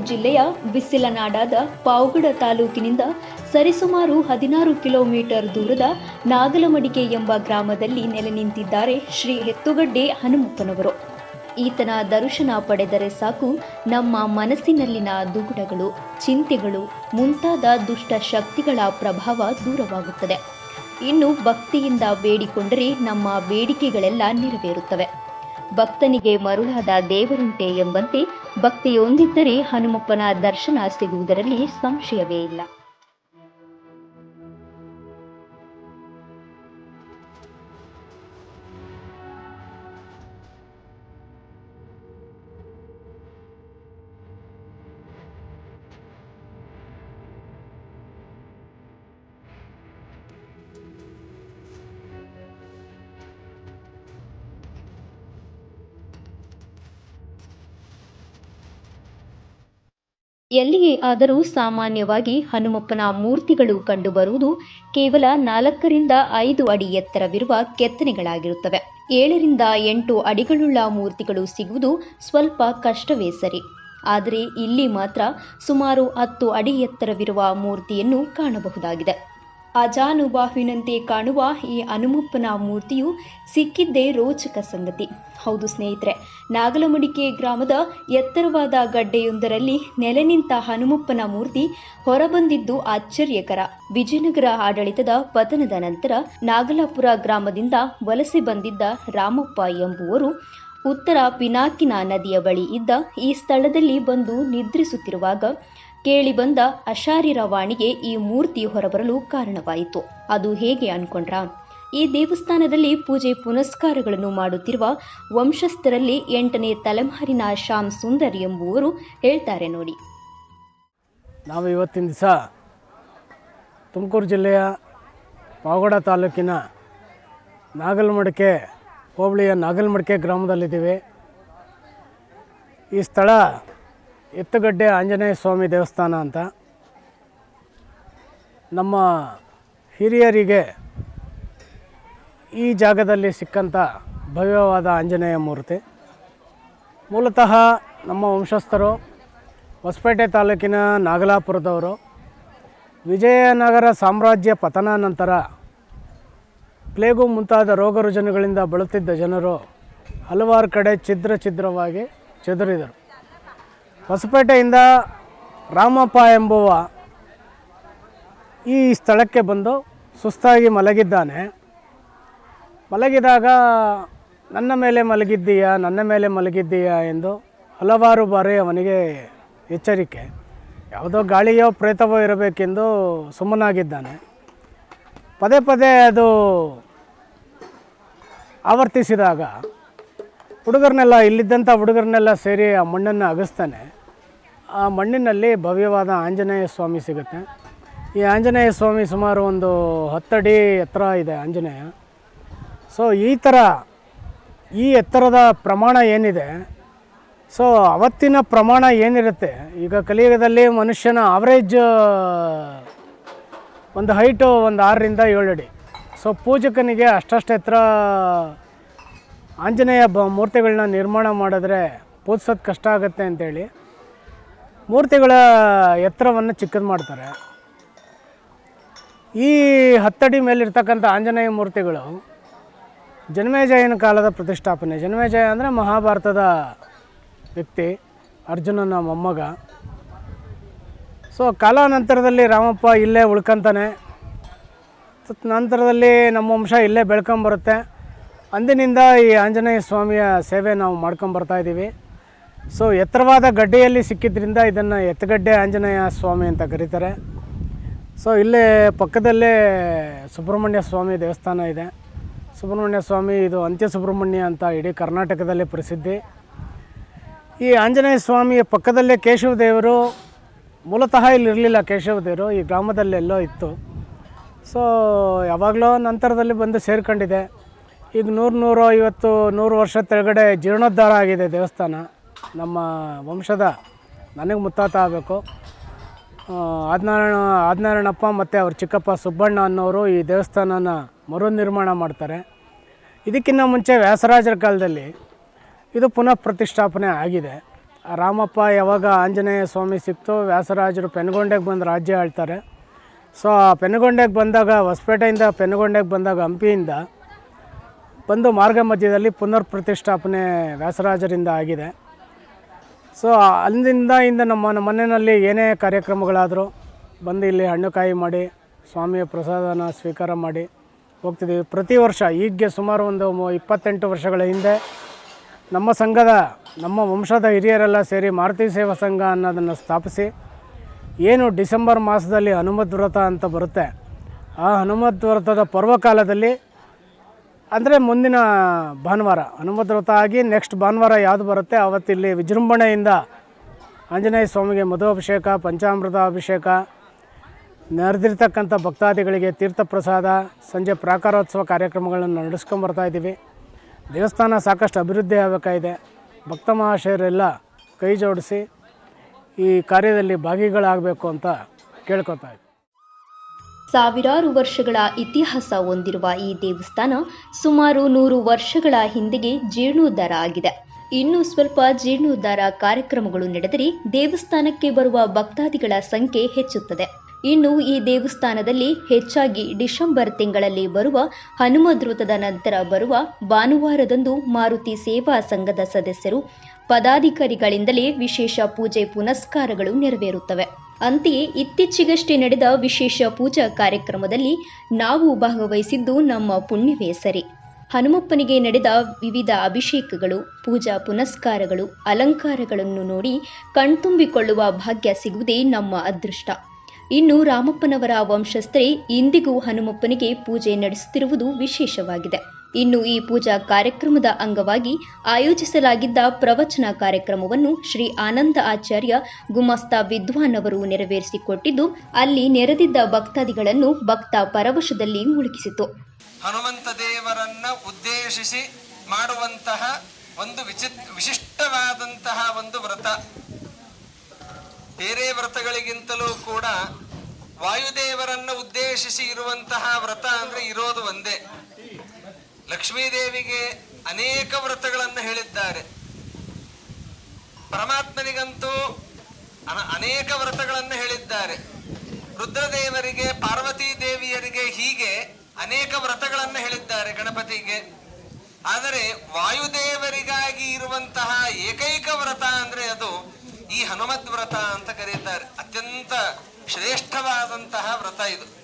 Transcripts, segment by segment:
ಜಿಲ್ಲೆಯ ಬಿಸಿಲನಾಡಾದ ಪಾವಗಡ ತಾಲೂಕಿನಿಂದ ಸರಿಸುಮಾರು ಹದಿನಾರು ಕಿಲೋಮೀಟರ್ ದೂರದ ನಾಗಲಮಡಿಕೆ ಎಂಬ ಗ್ರಾಮದಲ್ಲಿ ನೆಲೆ ನಿಂತಿದ್ದಾರೆ ಶ್ರೀ ಹೆತ್ತುಗಡ್ಡೆ ಹನುಮಪ್ಪನವರು. ಈತನ ದರ್ಶನ ಪಡೆದರೆ ಸಾಕು ನಮ್ಮ ಮನಸ್ಸಿನಲ್ಲಿನ ದುಗುಡಗಳು, ಚಿಂತೆಗಳು, ಮುಂತಾದ ದುಷ್ಟ ಶಕ್ತಿಗಳ ಪ್ರಭಾವ ದೂರವಾಗುತ್ತದೆ. ಇನ್ನು ಭಕ್ತಿಯಿಂದ ಬೇಡಿಕೊಂಡರೆ ನಮ್ಮ ಬೇಡಿಕೆಗಳೆಲ್ಲ ನೆರವೇರುತ್ತವೆ. ಭಕ್ತನಿಗೆ ಮರುಳಾದ ದೇವರುಂಟೆ ಎಂಬಂತೆ ಭಕ್ತಿಯೊಂದಿದ್ದರೆ ಹನುಮಪ್ಪನ ದರ್ಶನ ಸಿಗುವುದರಲ್ಲಿ ಸಂಶಯವೇ ಇಲ್ಲ. ಎಲ್ಲಿಯೇ ಆದರೂ ಸಾಮಾನ್ಯವಾಗಿ ಹನುಮಪ್ಪನ ಮೂರ್ತಿಗಳು ಕಂಡುಬರುವುದು ಕೇವಲ ನಾಲ್ಕರಿಂದ ಐದು ಅಡಿ ಎತ್ತರವಿರುವ ಕೆತ್ತನೆಗಳಾಗಿರುತ್ತವೆ. ಏಳರಿಂದ ಎಂಟು ಅಡಿಗಳುಳ್ಳ ಮೂರ್ತಿಗಳು ಸಿಗುವುದು ಸ್ವಲ್ಪ ಕಷ್ಟವೇ ಸರಿ. ಆದರೆ ಇಲ್ಲಿ ಮಾತ್ರ ಸುಮಾರು ಹತ್ತು ಅಡಿ ಎತ್ತರವಿರುವ ಮೂರ್ತಿಯನ್ನು ಕಾಣಬಹುದಾಗಿದೆ. ಅಜಾನುಬಾಹುವಿನಂತೆ ಕಾಣುವ ಈ ಹನುಮಪ್ಪನ ಮೂರ್ತಿಯು ಸಿಕ್ಕಿದ್ದೇ ರೋಚಕ ಸಂಗತಿ. ಹೌದು ಸ್ನೇಹಿತರೆ, ನಾಗಲಮಡಿಕೆ ಗ್ರಾಮದ ಎತ್ತರವಾದ ಗಡ್ಡೆಯೊಂದರಲ್ಲಿ ನೆಲೆ ನಿಂತ ಹನುಮಪ್ಪನ ಮೂರ್ತಿ ಹೊರಬಂದಿದ್ದು ಆಶ್ಚರ್ಯಕರ. ವಿಜಯನಗರ ಆಡಳಿತದ ಪತನದ ನಂತರ ನಾಗಲಾಪುರ ಗ್ರಾಮದಿಂದ ವಲಸೆ ಬಂದಿದ್ದ ರಾಮಪ್ಪ ಎಂಬುವರು ಉತ್ತರ ಪಿನಾಕಿನ ನದಿಯ ಬಳಿ ಇದ್ದ ಈ ಸ್ಥಳದಲ್ಲಿ ಬಂದು ನಿದ್ರಿಸುತ್ತಿರುವಾಗ ಕೇಳಿಬಂದ ಅಶಾರಿರ ವಾಣಿಗೆ ಈ ಮೂರ್ತಿ ಹೊರಬರಲು ಕಾರಣವಾಯಿತು. ಅದು ಹೇಗೆ ಅನ್ಕೊಂಡ್ರ? ಈ ದೇವಸ್ಥಾನದಲ್ಲಿ ಪೂಜೆ ಪುನಸ್ಕಾರಗಳನ್ನು ಮಾಡುತ್ತಿರುವ ವಂಶಸ್ಥರಲ್ಲಿ ಎಂಟನೇ ತಲೆಮಾರಿನ ಶ್ಯಾಮ್ ಸುಂದರ್ ಎಂಬುವರು ಹೇಳ್ತಾರೆ ನೋಡಿ. ನಾವು ಇವತ್ತಿನ ದಿವಸ ತುಮಕೂರು ಜಿಲ್ಲೆಯ ಪಾವಗಡ ತಾಲೂಕಿನ ನಾಗಲಮಡಿಕೆ ಹೋಬಳಿಯ ನಾಗಲ್ಮಡ್ಕೆ ಗ್ರಾಮದಲ್ಲಿದ್ದೀವಿ. ಈ ಸ್ಥಳ ಎತ್ತುಗಡ್ಡೆ ಆಂಜನೇಯ ಸ್ವಾಮಿ ದೇವಸ್ಥಾನ ಅಂತ. ನಮ್ಮ ಹಿರಿಯರಿಗೆ ಈ ಜಾಗದಲ್ಲಿ ಸಿಕ್ಕಂಥ ಭವ್ಯವಾದ ಆಂಜನೇಯ ಮೂರ್ತಿ. ಮೂಲತಃ ನಮ್ಮ ವಂಶಸ್ಥರು ಹೊಸಪೇಟೆ ತಾಲೂಕಿನ ನಾಗಲಾಪುರದವರು. ವಿಜಯನಗರ ಸಾಮ್ರಾಜ್ಯ ಪತನ ನಂತರ ಪ್ಲೇಗು ಮುಂತಾದ ರೋಗ ರುಜಿನಗಳಿಂದ ಬಳಲುತ್ತಿದ್ದ ಜನರು ಹಲವಾರು ಕಡೆ ಛಿದ್ರ ಛಿದ್ರವಾಗಿ ಚದುರಿದರು. ಹೊಸಪೇಟೆಯಿಂದ ರಾಮಪ್ಪ ಎಂಬುವ ಈ ಸ್ಥಳಕ್ಕೆ ಬಂದು ಸುಸ್ತಾಗಿ ಮಲಗಿದ್ದಾನೆ. ಮಲಗಿದಾಗ, ನನ್ನ ಮೇಲೆ ಮಲಗಿದ್ದೀಯಾ? ನನ್ನ ಮೇಲೆ ಮಲಗಿದ್ದೀಯಾ? ಎಂದು ಹಲವಾರು ಬಾರಿ ಅವನಿಗೆ ಎಚ್ಚರಿಕೆ. ಯಾವುದೋ ಗಾಳಿಯೋ ಪ್ರೇತವೋ ಇರಬೇಕೆಂದು ಸುಮ್ಮನಾಗಿದ್ದಾನೆ. ಪದೇ ಪದೇ ಅದು ಆವರ್ತಿಸಿದಾಗ ಹುಡುಗರನ್ನೆಲ್ಲ ಇಲ್ಲಿದ್ದಂಥ ಹುಡುಗರನ್ನೆಲ್ಲ ಸೇರಿ ಆ ಮಣ್ಣನ್ನು ಅಗಸ್ತಾನೆ. ಆ ಮಣ್ಣಿನಲ್ಲಿ ಭವ್ಯವಾದ ಆಂಜನೇಯ ಸ್ವಾಮಿ ಸಿಗುತ್ತೆ. ಈ ಆಂಜನೇಯ ಸ್ವಾಮಿ ಸುಮಾರು ಒಂದು ಹತ್ತಡಿ ಎತ್ತರ ಇದೆ ಆಂಜನೇಯ. ಸೊ, ಈ ಥರ ಈ ಎತ್ತರದ ಪ್ರಮಾಣ ಏನಿದೆ? ಸೊ, ಅವತ್ತಿನ ಪ್ರಮಾಣ ಏನಿರುತ್ತೆ? ಈಗ ಕಲಿಯುಗದಲ್ಲಿ ಮನುಷ್ಯನ ಆವ್ರೇಜ್ ಒಂದು ಹೈಟು ಒಂದು ಆರರಿಂದ ಏಳು ಅಡಿ ಸೊ ಪೂಜಕನಿಗೆ ಅಷ್ಟಷ್ಟು ಎತ್ತರ ಆಂಜನೇಯ ಬ ಮೂರ್ತಿಗಳನ್ನ ನಿರ್ಮಾಣ ಮಾಡಿದ್ರೆ ಪೂಜಿಸೋದು ಕಷ್ಟ ಆಗುತ್ತೆ ಅಂತೇಳಿ ಮೂರ್ತಿಗಳ ಎತ್ತರವನ್ನು ಚಿಕ್ಕದು ಮಾಡ್ತಾರೆ. ಈ ಹತ್ತಡಿ ಮೇಲಿರ್ತಕ್ಕಂಥ ಆಂಜನೇಯ ಮೂರ್ತಿಗಳು ಜನ್ಮೇಜಯನ ಕಾಲದ ಪ್ರತಿಷ್ಠಾಪನೆ. ಜನ್ಮೇಜಯ ಅಂದರೆ ಮಹಾಭಾರತದ ವ್ಯಕ್ತಿ, ಅರ್ಜುನನ ಮೊಮ್ಮಗ. ಸೊ ಕಾಲಾನಂತರದಲ್ಲಿ ರಾಮಪ್ಪ ಇಲ್ಲೇ ಉಳ್ಕೊಂತಾನೆ. ತತ್ ನಂತರದಲ್ಲಿ ನಮ್ಮ ವಂಶ ಇಲ್ಲೇ ಬೆಳ್ಕೊಂಬರುತ್ತೆ. ಅಂದಿನಿಂದ ಈ ಆಂಜನೇಯ ಸ್ವಾಮಿಯ ಸೇವೆ ನಾವು ಮಾಡ್ಕೊಂಬರ್ತಾ ಇದ್ದೀವಿ. ಸೊ ಎತ್ತರವಾದ ಗಡ್ಡೆಯಲ್ಲಿ ಸಿಕ್ಕಿದ್ರಿಂದ ಇದನ್ನು ಎತ್ತಗಡ್ಡೆ ಆಂಜನೇಯ ಸ್ವಾಮಿ ಅಂತ ಕರೀತಾರೆ. ಸೊ ಇಲ್ಲೇ ಪಕ್ಕದಲ್ಲೇ ಸುಬ್ರಹ್ಮಣ್ಯ ಸ್ವಾಮಿ ದೇವಸ್ಥಾನ ಇದೆ. ಸುಬ್ರಹ್ಮಣ್ಯ ಸ್ವಾಮಿ ಇದು ಅಂತ್ಯ ಸುಬ್ರಹ್ಮಣ್ಯ ಅಂತ ಇಡೀ ಕರ್ನಾಟಕದಲ್ಲೇ ಪ್ರಸಿದ್ಧಿ. ಈ ಆಂಜನೇಯ ಸ್ವಾಮಿಯ ಪಕ್ಕದಲ್ಲೇ ಕೇಶವ ದೇವರು ಮೂಲತಃ ಇಲ್ಲಿರಲಿಲ್ಲ ಕೇಶವ ದೇವರು ಈ ಗ್ರಾಮದಲ್ಲೆಲ್ಲೋ ಇತ್ತು. ಸೊ, ಯಾವಾಗಲೋ ನಂತರದಲ್ಲಿ ಬಂದು ಸೇರ್ಕೊಂಡಿದೆ. ಈಗ ನೂರು ನೂರು ಐವತ್ತು ನೂರು ವರ್ಷ ತೆಳಗಡೆ ಜೀರ್ಣೋದ್ಧಾರ ಆಗಿದೆ ದೇವಸ್ಥಾನ. ನಮ್ಮ ವಂಶದ ನನಗೆ ಮುತ್ತಾತ ಆಗಬೇಕು. ಆದಿನಾರಾಯಣ, ಆದ್ನಾರಾಯಣಪ್ಪ ಮತ್ತು ಅವ್ರ ಚಿಕ್ಕಪ್ಪ ಸುಬ್ಬಣ್ಣ ಅನ್ನೋರು ಈ ದೇವಸ್ಥಾನನ ಮರು ನಿರ್ಮಾಣ ಮಾಡ್ತಾರೆ. ಇದಕ್ಕಿಂತ ಮುಂಚೆ ವ್ಯಾಸರಾಜರ ಕಾಲದಲ್ಲಿ ಇದು ಪುನಃ ಪ್ರತಿಷ್ಠಾಪನೆ ಆಗಿದೆ. ರಾಮಪ್ಪ ಯಾವಾಗ ಆಂಜನೇಯ ಸ್ವಾಮಿ ಸಿಕ್ತು ವ್ಯಾಸರಾಜರು ಪೆನ್ಗೊಂಡೆಗೆ ಬಂದು ರಾಜ್ಯ ಆಳ್ತಾರೆ. ಸೊ ಆ ಪೆನ್ಗೊಂಡೆಗೆ ಬಂದಾಗ, ಹೊಸಪೇಟೆಯಿಂದ ಪೆನ್ಗೊಂಡೆಗೆ ಬಂದಾಗ ಹಂಪಿಯಿಂದ ಬಂದು ಮಾರ್ಗ ಮಧ್ಯದಲ್ಲಿ ಪುನರ್ ಪ್ರತಿಷ್ಠಾಪನೆ ವ್ಯಾಸರಾಜರಿಂದ ಆಗಿದೆ. ಸೊ ಅಲ್ಲಿಂದ ಇಂದ ನಮ್ಮ ಮನೆಯಲ್ಲಿ ಏನೇ ಕಾರ್ಯಕ್ರಮಗಳಾದರೂ ಬಂದು ಇಲ್ಲಿ ಹಣ್ಣುಕಾಯಿ ಮಾಡಿ, ಸ್ವಾಮಿಯ ಪ್ರಸಾದನ ಸ್ವೀಕಾರ ಮಾಡಿ ಹೋಗ್ತಿದ್ದೀವಿ. ಪ್ರತಿ ವರ್ಷ, ಈಗ್ಗೆ ಸುಮಾರು ಒಂದು ಇಪ್ಪತ್ತೆಂಟು ವರ್ಷಗಳ ಹಿಂದೆ ನಮ್ಮ ಸಂಘದ, ನಮ್ಮ ವಂಶದ ಹಿರಿಯರೆಲ್ಲ ಸೇರಿ ಮಾರುತಿ ಸೇವಾ ಸಂಘ ಅನ್ನೋದನ್ನು ಸ್ಥಾಪಿಸಿ ಏನು ಡಿಸೆಂಬರ್ ಮಾಸದಲ್ಲಿ ಹನುಮದ್ ವ್ರತ ಅಂತ ಬರುತ್ತೆ, ಆ ಹನುಮದ್ ವ್ರತದ ಪರ್ವಕಾಲದಲ್ಲಿ, ಅಂದರೆ ಮುಂದಿನ ಭಾನುವಾರ, ಹನುಮದ್ ವ್ರತ ಆಗಿ ನೆಕ್ಸ್ಟ್ ಭಾನುವಾರ ಯಾವುದು ಬರುತ್ತೆ, ಅವತ್ತಿಲ್ಲಿ ವಿಜೃಂಭಣೆಯಿಂದ ಆಂಜನೇಯ ಸ್ವಾಮಿಗೆ ಮಧು ಅಭಿಷೇಕ ಪಂಚಾಮೃತ ಅಭಿಷೇಕ, ನೆರೆದಿರ್ತಕ್ಕಂಥ ಭಕ್ತಾದಿಗಳಿಗೆ ತೀರ್ಥ ಪ್ರಸಾದ, ಸಂಜೆ ಪ್ರಾಕಾರೋತ್ಸವ ಕಾರ್ಯಕ್ರಮಗಳನ್ನು ನಡೆಸ್ಕೊಂಬರ್ತಾ ಇದ್ದೀವಿ. ದೇವಸ್ಥಾನ ಸಾಕಷ್ಟು ಅಭಿವೃದ್ಧಿ ಆಗಬೇಕಾಗಿದೆ. ಭಕ್ತ ಮಹಾಶಯರೆಲ್ಲ ಕೈ ಜೋಡಿಸಿ ಈ ಕಾರ್ಯದಲ್ಲಿ ಭಾಗಿಗಳಾಗಬೇಕು ಅಂತ ಕೇಳ್ಕೊತಾ ಸಾವಿರಾರು ವರ್ಷಗಳ ಇತಿಹಾಸ ಹೊಂದಿರುವ ಈ ದೇವಸ್ಥಾನ ಸುಮಾರು ನೂರು ವರ್ಷಗಳ ಹಿಂದೆಗೆ ಜೀರ್ಣೋದ್ಧಾರ ಆಗಿದೆ. ಇನ್ನು ಸ್ವಲ್ಪ ಜೀರ್ಣೋದ್ಧಾರ ಕಾರ್ಯಕ್ರಮಗಳು ನಡೆದರೆ ದೇವಸ್ಥಾನಕ್ಕೆ ಬರುವ ಭಕ್ತಾದಿಗಳ ಸಂಖ್ಯೆ ಹೆಚ್ಚುತ್ತದೆ. ಇನ್ನು ಈ ದೇವಸ್ಥಾನದಲ್ಲಿ ಹೆಚ್ಚಾಗಿ ಡಿಸೆಂಬರ್ ತಿಂಗಳಲ್ಲಿ ಬರುವ ಹನುಮದ್ರುತದ ನಂತರ ಬರುವ ಭಾನುವಾರದಂದು ಮಾರುತಿ ಸೇವಾ ಸಂಘದ ಸದಸ್ಯರು ಪದಾಧಿಕಾರಿಗಳಿಂದಲೇ ವಿಶೇಷ ಪೂಜೆ ಪುನಸ್ಕಾರಗಳು ನೆರವೇರುತ್ತವೆ. ಅಂತೆಯೇ ಇತ್ತೀಚೆಗಷ್ಟೇ ನಡೆದ ವಿಶೇಷ ಪೂಜಾ ಕಾರ್ಯಕ್ರಮದಲ್ಲಿ ನಾವು ಭಾಗವಹಿಸಿದ್ದು ನಮ್ಮ ಪುಣ್ಯವೇ ಸರಿ. ಹನುಮಪ್ಪನಿಗೆ ನಡೆದ ವಿವಿಧ ಅಭಿಷೇಕಗಳು, ಪೂಜಾ ಪುನಸ್ಕಾರಗಳು, ಅಲಂಕಾರಗಳನ್ನು ನೋಡಿ ಕಣ್ತುಂಬಿಕೊಳ್ಳುವ ಭಾಗ್ಯ ಸಿಗುವುದೇ ನಮ್ಮ ಅದೃಷ್ಟ. ಇನ್ನು ರಾಮಪ್ಪನವರ ವಂಶಸ್ಥರೇ ಇಂದಿಗೂ ಹನುಮಪ್ಪನಿಗೆ ಪೂಜೆ ನಡೆಸುತ್ತಿರುವುದು ವಿಶೇಷವಾಗಿದೆ. ಇನ್ನು ಈ ಪೂಜಾ ಕಾರ್ಯಕ್ರಮದ ಅಂಗವಾಗಿ ಆಯೋಜಿಸಲಾಗಿದ್ದ ಪ್ರವಚನ ಕಾರ್ಯಕ್ರಮವನ್ನು ಶ್ರೀ ಆನಂದ ಆಚಾರ್ಯ ಗುಮಾಸ್ತ ವಿದ್ವಾನ್ ಅವರು ನೆರವೇರಿಸಿಕೊಟ್ಟಿದ್ದು, ಅಲ್ಲಿ ನೆರೆದಿದ್ದ ಭಕ್ತಾದಿಗಳನ್ನು ಭಕ್ತ ಪರವಶದಲ್ಲಿ ಮುಳುಗಿಸಿತು. ಹನುಮಂತ ದೇವರನ್ನ ಉದ್ದೇಶಿಸಿ ಮಾಡುವಂತಹ ಒಂದು ವಿಚಿತ್ ವಿಶಿಷ್ಟವಾದಂತಹ ಒಂದು ವ್ರತ. ಬೇರೆ ವ್ರತಗಳಿಗಿಂತಲೂ ಕೂಡ ವಾಯುದೇವರನ್ನು ಉದ್ದೇಶಿಸಿ ಇರುವಂತಹ ವ್ರತ ಅಂದ್ರೆ ಇರೋದು ಒಂದೇ. ಲಕ್ಷ್ಮೀದೇವಿಗೆ ಅನೇಕ ವ್ರತಗಳನ್ನು ಹೇಳಿದ್ದಾರೆ. ಪರಮಾತ್ಮನಿಗಂತೂ ಅನ- ಅನೇಕ ವ್ರತಗಳನ್ನು ಹೇಳಿದ್ದಾರೆ. ರುದ್ರದೇವರಿಗೆ, ಪಾರ್ವತಿ ದೇವಿಯರಿಗೆ ಹೀಗೆ ಅನೇಕ ವ್ರತಗಳನ್ನು ಹೇಳಿದ್ದಾರೆ ಗಣಪತಿಗೆ. ಆದರೆ ವಾಯುದೇವರಿಗಾಗಿ ಇರುವಂತಹ ಏಕೈಕ ವ್ರತ ಅಂದ್ರೆ ಅದು ಈ ಹನುಮದ್ ವ್ರತ ಅಂತ ಕರೀತಾರೆ. ಅತ್ಯಂತ ಶ್ರೇಷ್ಠವಾದಂತಹ ವ್ರತ ಇದು.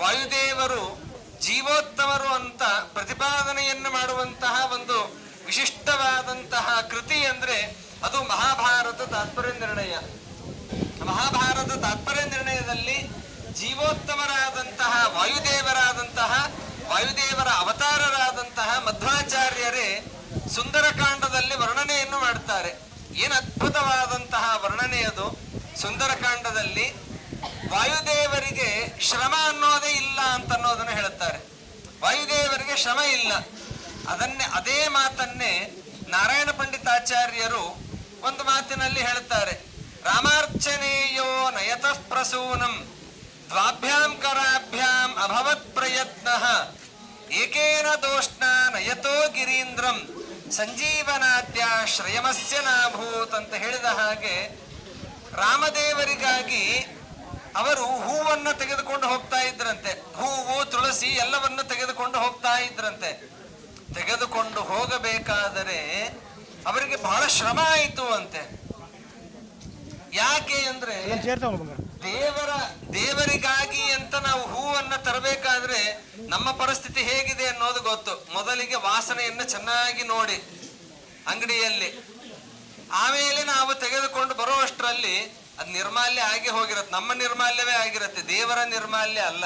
ವಾಯುದೇವರು ಜೀವೋತ್ತಮರು ಅಂತ ಪ್ರತಿಪಾದನೆಯನ್ನು ಮಾಡುವಂತಹ ಒಂದು ವಿಶಿಷ್ಟವಾದಂತಹ ಕೃತಿ ಅಂದ್ರೆ ಅದು ಮಹಾಭಾರತ ತಾತ್ಪರ್ಯ ನಿರ್ಣಯ. ಮಹಾಭಾರತ ತಾತ್ಪರ್ಯ ನಿರ್ಣಯದಲ್ಲಿ ಜೀವೋತ್ತಮರಾದಂತಹ ವಾಯುದೇವರಾದಂತಹ, ವಾಯುದೇವರ ಅವತಾರರಾದಂತಹ ಮಧ್ವಾಚಾರ್ಯರೇ ಸುಂದರಕಾಂಡದಲ್ಲಿ ವರ್ಣನೆಯನ್ನು ಮಾಡ್ತಾರೆ. ಏನು ಅದ್ಭುತವಾದಂತಹ ವರ್ಣನೆ ಅದು. ಸುಂದರಕಾಂಡದಲ್ಲಿ ವಾಯುದೇವರಿಗೆ ಶ್ರಮ ಅನ್ನೋದೇ ಇಲ್ಲ ಅಂತ ಅನ್ನೋದನ್ನು ಹೇಳುತ್ತಾರೆ. ವಾಯುದೇವರಿಗೆ ಶ್ರಮ ಇಲ್ಲ. ಅದನ್ನೇ, ಅದೇ ಮಾತನ್ನೇ ನಾರಾಯಣ ಪಂಡಿತಾಚಾರ್ಯರು ಒಂದು ಮಾತಿನಲ್ಲಿ ಹೇಳುತ್ತಾರೆ. ರಾಮಾರ್ಚನೆಯೋ ನಯತಃ ಪ್ರಸೂನಂ, ದ್ವಾಭ್ಯಾಂ ಕರಾಭ್ಯಾಂ ಅಭವತ್ ಪ್ರಯತ್ನ, ಏಕೇನ ದೋಷ್ಣ ನಯತೋ ಗಿರೀಂದ್ರಂ. ಸಂಜೀವನಾದ್ಯ ಶ್ರೇಯಮಸ್ಯ ನಾಭೂತ್ ಅಂತ ಹೇಳಿದ ಹಾಗೆ ರಾಮದೇವರಿಗಾಗಿ ಅವರು ಹೂವನ್ನ ತೆಗೆದುಕೊಂಡು ಹೋಗ್ತಾ ಇದ್ರಂತೆ. ಹೂವು, ತುಳಸಿ ಎಲ್ಲವನ್ನ ತೆಗೆದುಕೊಂಡು ಹೋಗ್ತಾ ಇದ್ರಂತೆ. ತೆಗೆದುಕೊಂಡು ಹೋಗಬೇಕಾದರೆ ಅವರಿಗೆ ಬಹಳ ಶ್ರಮ ಆಯಿತು ಅಂತೆ. ಯಾಕೆ ಅಂದ್ರೆ ದೇವರ, ದೇವರಿಗಾಗಿ ಅಂತ ನಾವು ಹೂವನ್ನ ತರಬೇಕಾದ್ರೆ ನಮ್ಮ ಪರಿಸ್ಥಿತಿ ಹೇಗಿದೆ ಅನ್ನೋದು ಗೊತ್ತು. ಮೊದಲಿಗೆ ವಾಸನೆಯನ್ನು ಚೆನ್ನಾಗಿ ನೋಡಿ ಅಂಗಡಿಯಲ್ಲಿ. ಆಮೇಲೆ ನಾವು ತೆಗೆದುಕೊಂಡು ಬರುವಷ್ಟರಲ್ಲಿ ಅದು ನಿರ್ಮಾಲ್ಯ ಆಗಿ ಹೋಗಿರತ್ತೆ. ನಮ್ಮ ನಿರ್ಮಾಲ್ಯವೇ ಆಗಿರತ್ತೆ. ದೇವರ ನಿರ್ಮಾಲ್ಯ ಅಲ್ಲ.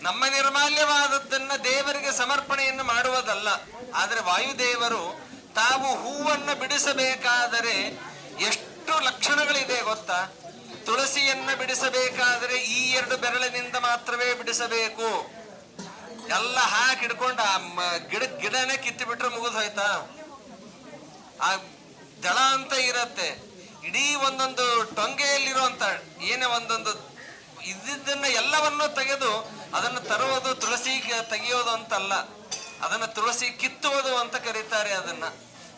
ನಮ್ಮ ನಿರ್ಮಾಲ್ಯವಾದದ್ದನ್ನ ದೇವರಿಗೆ ಸಮರ್ಪಣೆಯನ್ನು ಮಾಡುವುದಲ್ಲ. ಆದರೆ ವಾಯುದೇವರು ತಾವು ಹೂವನ್ನು ಬಿಡಿಸಬೇಕಾದರೆ ಎಷ್ಟು ಲಕ್ಷಣಗಳಿದೆ ಗೊತ್ತಾ? ತುಳಸಿಯನ್ನ ಬಿಡಿಸಬೇಕಾದರೆ ಈ ಎರಡು ಬೆರಳಿನಿಂದ ಮಾತ್ರವೇ ಬಿಡಿಸಬೇಕು. ಎಲ್ಲ ಹಾಕಿ ಹಿಡ್ಕೊಂಡು ಆ ಗಿಡ, ಗಿಡನೇ ಕಿತ್ತು ಬಿಟ್ರೆ ಮುಗಿದು ಹೋಯ್ತಾ ಆ ದಳ ಅಂತ ಇರತ್ತೆ. ಇಡೀ ಒಂದೊಂದು ಟೊಂಗೆಯಲ್ಲಿರುವಂತ ಏನೇ ಒಂದೊಂದು ಇದ್ದಿದ್ದನ್ನ ಎಲ್ಲವನ್ನು ತೆಗೆದು ಅದನ್ನು ತರುವುದು ತುಳಸಿ ತೆಗೆಯೋದು ಅಂತಲ್ಲ. ಅದನ್ನು ತುಳಸಿ ಕಿತ್ತುವುದು ಅಂತ ಕರೀತಾರೆ ಅದನ್ನ.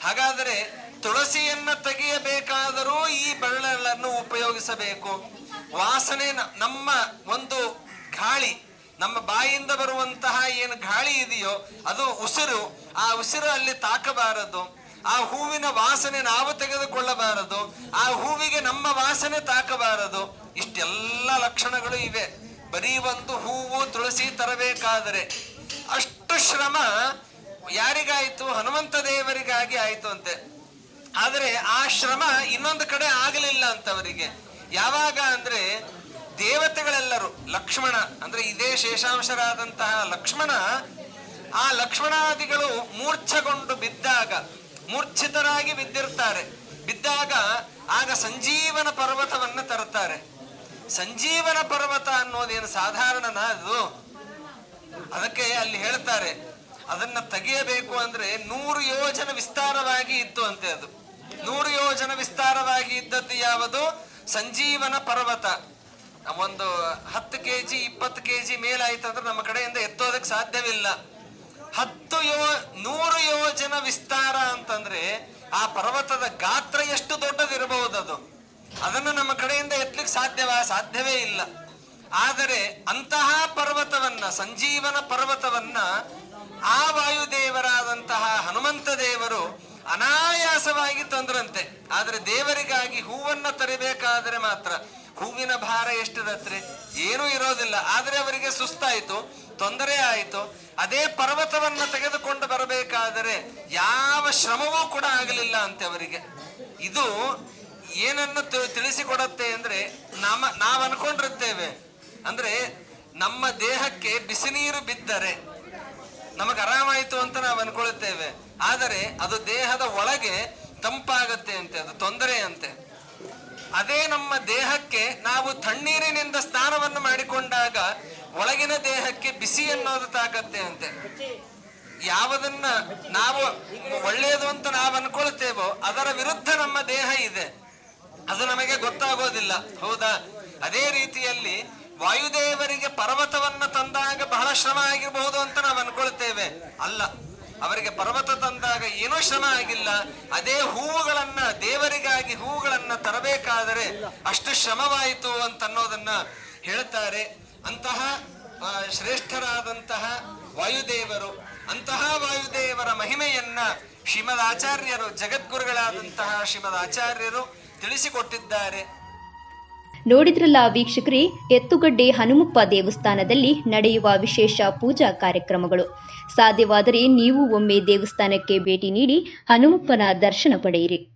ಹಾಗಾದರೆ ತುಳಸಿಯನ್ನ ತೆಗೆಯಬೇಕಾದರೂ ಈ ಬೆರಳನ್ನು ಉಪಯೋಗಿಸಬೇಕು. ವಾಸನೆ ನಮ್ಮ ಒಂದು ಗಾಳಿ, ನಮ್ಮ ಬಾಯಿಯಿಂದ ಬರುವಂತಹ ಏನು ಗಾಳಿ ಇದೆಯೋ, ಅದು ಉಸಿರು. ಆ ಉಸಿರು ಅಲ್ಲಿ ತಾಕಬಾರದು. ಆ ಹೂವಿನ ವಾಸನೆ ನಾವು ತೆಗೆದುಕೊಳ್ಳಬಾರದು. ಆ ಹೂವಿಗೆ ನಮ್ಮ ವಾಸನೆ ತಾಕಬಾರದು. ಇಷ್ಟೆಲ್ಲ ಲಕ್ಷಣಗಳು ಇವೆ. ಬರೀ ಒಂದು ಹೂವು ತುಳಸಿ ತರಬೇಕಾದರೆ ಅಷ್ಟು ಶ್ರಮ ಯಾರಿಗಾಯ್ತು? ಹನುಮಂತ ದೇವರಿಗಾಗಿ ಆಯ್ತು ಅಂತೆ. ಆದರೆ ಆ ಶ್ರಮ ಇನ್ನೊಂದು ಕಡೆ ಆಗಲಿಲ್ಲ ಅಂತವರಿಗೆ. ಯಾವಾಗ ಅಂದ್ರೆ ದೇವತೆಗಳೆಲ್ಲರೂ, ಲಕ್ಷ್ಮಣ, ಅಂದ್ರೆ ಇದೇ ಶೇಷಾಂಶರಾದಂತಹ ಲಕ್ಷ್ಮಣ, ಆ ಲಕ್ಷ್ಮಣಾದಿಗಳು ಮೂರ್ಛಗೊಂಡು ಬಿದ್ದಾಗ, ಮೂರ್ಛಿತರಾಗಿ ಬಿದ್ದಿರ್ತಾರೆ. ಬಿದ್ದಾಗ ಆಗ ಸಂಜೀವನ ಪರ್ವತವನ್ನು ತರುತ್ತಾರೆ. ಸಂಜೀವನ ಪರ್ವತ ಅನ್ನೋದೇನು ಸಾಧಾರಣನ ಅದು? ಅದಕ್ಕೆ ಅಲ್ಲಿ ಹೇಳ್ತಾರೆ, ಅದನ್ನ ತೆಗೆಯಬೇಕು ಅಂದ್ರೆ ನೂರು ಯೋಜನ ವಿಸ್ತಾರವಾಗಿ ಇತ್ತು ಅಂತೆ ಅದು. ನೂರು ಯೋಜನ ವಿಸ್ತಾರವಾಗಿ ಇದ್ದದ್ದು ಯಾವುದು? ಸಂಜೀವನ ಪರ್ವತ. ಒಂದು ಹತ್ತು ಕೆಜಿ, ಇಪ್ಪತ್ತು ಕೆ ಜಿ ಮೇಲಾಯ್ತು ಅಂದ್ರೆ ನಮ್ಮ ಕಡೆಯಿಂದ ಎತ್ತೋದಕ್ಕೆ ಸಾಧ್ಯವಿಲ್ಲ. ಹತ್ತು ಯೋ, ನೂರು ಯೋಜನ ವಿಸ್ತಾರ ಅಂತಂದ್ರೆ ಆ ಪರ್ವತದ ಗಾತ್ರ ಎಷ್ಟು ದೊಡ್ಡದಿರಬಹುದು ಅದು ಅದನ್ನು ನಮ್ಮ ಕಡೆಯಿಂದ ಎತ್ತಲಿಕ್ಕೆ ಸಾಧ್ಯವ, ಸಾಧ್ಯವೇ ಇಲ್ಲ. ಆದರೆ ಅಂತಹ ಪರ್ವತವನ್ನ, ಸಂಜೀವನ ಪರ್ವತವನ್ನ ಆ ವಾಯುದೇವರಾದಂತಹ ಹನುಮಂತ ದೇವರು ಅನಾಯಾಸವಾಗಿ ತಂದ್ರಂತೆ. ಆದರೆ ದೇವರಿಗಾಗಿ ಹೂವನ್ನ ತರಬೇಕಾದ್ರೆ ಮಾತ್ರ ಹೂವಿನ ಭಾರ ಎಷ್ಟಿದತ್ರಿ ಏನೂ ಇರೋದಿಲ್ಲ. ಆದರೆ ಅವರಿಗೆ ಸುಸ್ತಾಯಿತು, ತೊಂದರೆ ಆಯಿತು. ಅದೇ ಪರ್ವತವನ್ನ ತೆಗೆದುಕೊಂಡು ಬರಬೇಕಾದರೆ ಯಾವ ಶ್ರಮವೂ ಕೂಡ ಆಗಲಿಲ್ಲ ಅಂತೆ ಅವರಿಗೆ. ಇದು ಏನನ್ನು ತಿಳಿಸಿಕೊಡತ್ತೆ ಅಂದ್ರೆ ನಮ್ಮ, ನಾವು ಅನ್ಕೊಂಡಿರ್ತೇವೆ. ಅಂದ್ರೆ ನಮ್ಮ ದೇಹಕ್ಕೆ ಬಿಸಿ ನೀರು ಬಿದ್ದರೆ ನಮಗೆ ಆರಾಮಾಯಿತು ಅಂತ ನಾವು ಅನ್ಕೊಳ್ಳುತ್ತೇವೆ. ಆದರೆ ಅದು ದೇಹದ ಒಳಗೆ ತಂಪಾಗತ್ತೆ ಅಂತೆ, ಅದು ತೊಂದರೆ ಅಂತೆ. ಅದೇ ನಮ್ಮ ದೇಹಕ್ಕೆ ನಾವು ತಣ್ಣೀರಿನಿಂದ ಸ್ನಾನವನ್ನು ಮಾಡಿಕೊಂಡಾಗ ಒಳಗಿನ ದೇಹಕ್ಕೆ ಬಿಸಿ ಅನ್ನೋದು ತಾಕತ್ತೆ ಅಂತೆ. ಯಾವುದನ್ನ ನಾವು ಒಳ್ಳೆಯದು ಅಂತ ನಾವು ಅನ್ಕೊಳ್ತೇವೋ ಅದರ ವಿರುದ್ಧ ನಮ್ಮ ದೇಹ ಇದೆ. ಅದು ನಮಗೆ ಗೊತ್ತಾಗೋದಿಲ್ಲ. ಹೌದಾ? ಅದೇ ರೀತಿಯಲ್ಲಿ ವಾಯುದೇವರಿಗೆ ಪರ್ವತವನ್ನ ತಂದಾಗ ಬಹಳ ಶ್ರಮ ಆಗಿರಬಹುದು ಅಂತ ನಾವು ಅನ್ಕೊಳ್ತೇವೆ. ಅಲ್ಲ, ಅವರಿಗೆ ಪರ್ವತ ತಂದಾಗ ಏನೂ ಶ್ರಮ ಆಗಿಲ್ಲ. ಅದೇ ಹೂವುಗಳನ್ನ, ದೇವರಿಗಾಗಿ ಹೂವುಗಳನ್ನ ತರಬೇಕಾದರೆ ಅಷ್ಟು ಶ್ರಮವಾಯಿತು ಅಂತ ಅನ್ನೋದನ್ನ ಹೇಳ್ತಾರೆ. ಅಂತಹ ಶ್ರೇಷ್ಠರಾದಂತಹ ವಾಯುದೇವರು, ಅಂತಹ ವಾಯುದೇವರ ಮಹಿಮೆಯನ್ನ ಶ್ರೀಮದ್ ಆಚಾರ್ಯರು, ಜಗದ್ಗುರುಗಳಾದಂತಹ ಶ್ರೀಮದ್ ಆಚಾರ್ಯರು ತಿಳಿಸಿಕೊಟ್ಟಿದ್ದಾರೆ. ನೋಡಿದ್ರಲ್ಲ ವೀಕ್ಷಕರೇ, ಎತ್ತುಗಡ್ಡೆ ಹನುಮಪ್ಪ ದೇವಸ್ಥಾನದಲ್ಲಿ ನಡೆಯುವ ವಿಶೇಷ ಪೂಜಾ ಕಾರ್ಯಕ್ರಮಗಳು. ಸಾಧ್ಯವಾದರೆ ನೀವು ಒಮ್ಮೆ ದೇವಸ್ಥಾನಕ್ಕೆ ಭೇಟಿ ನೀಡಿ ಹನುಮಪ್ಪನ ದರ್ಶನ ಪಡೆಯಿರಿ.